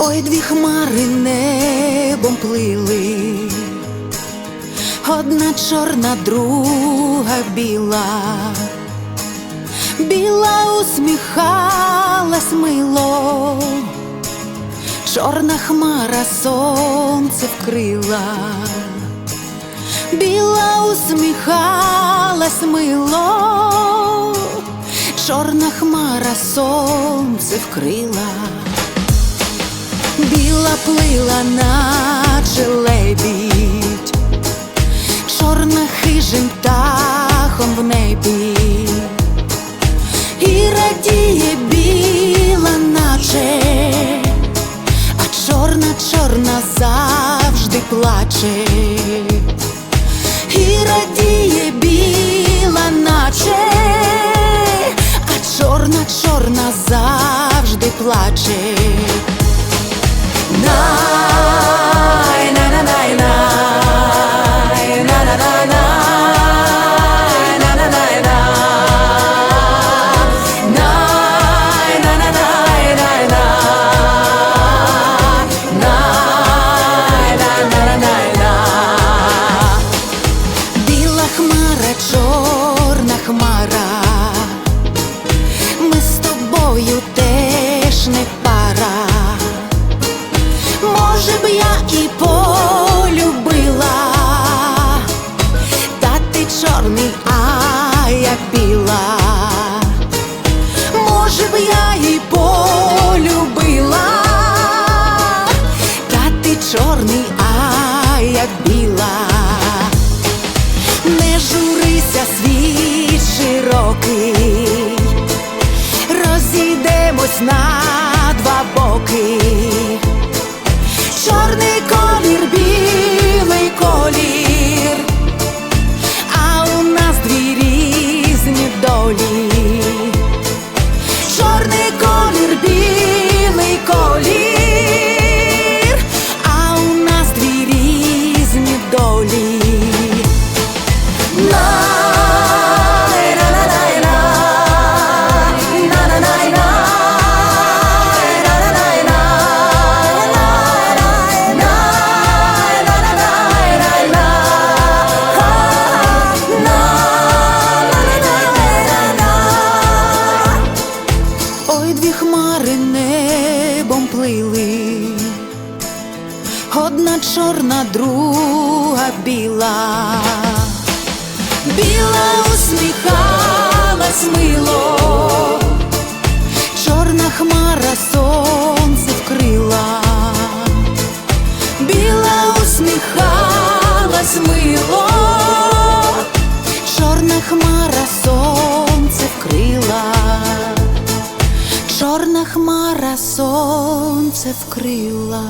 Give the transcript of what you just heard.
Ой, дві хмари небом плили, одна чорна, друга біла, біла усміхалась мило, чорна хмара сонце вкрила, біла усміхалась мило, чорна хмара сонце вкрила. Біла плила, наче лебідь, чорна хижим птахом в небі, і радіє біла, наче, а чорна, чорна завжди плаче, і радіє біла, наче, чорна, чорна завжди плаче. Розійдемось одна чорна, друга біла, біла усміхалась мило, чорна хмара сонце вкрила, біла усміхалась мило, чорна хмара сонце вкрила. Чорна хмара сонце вкрила.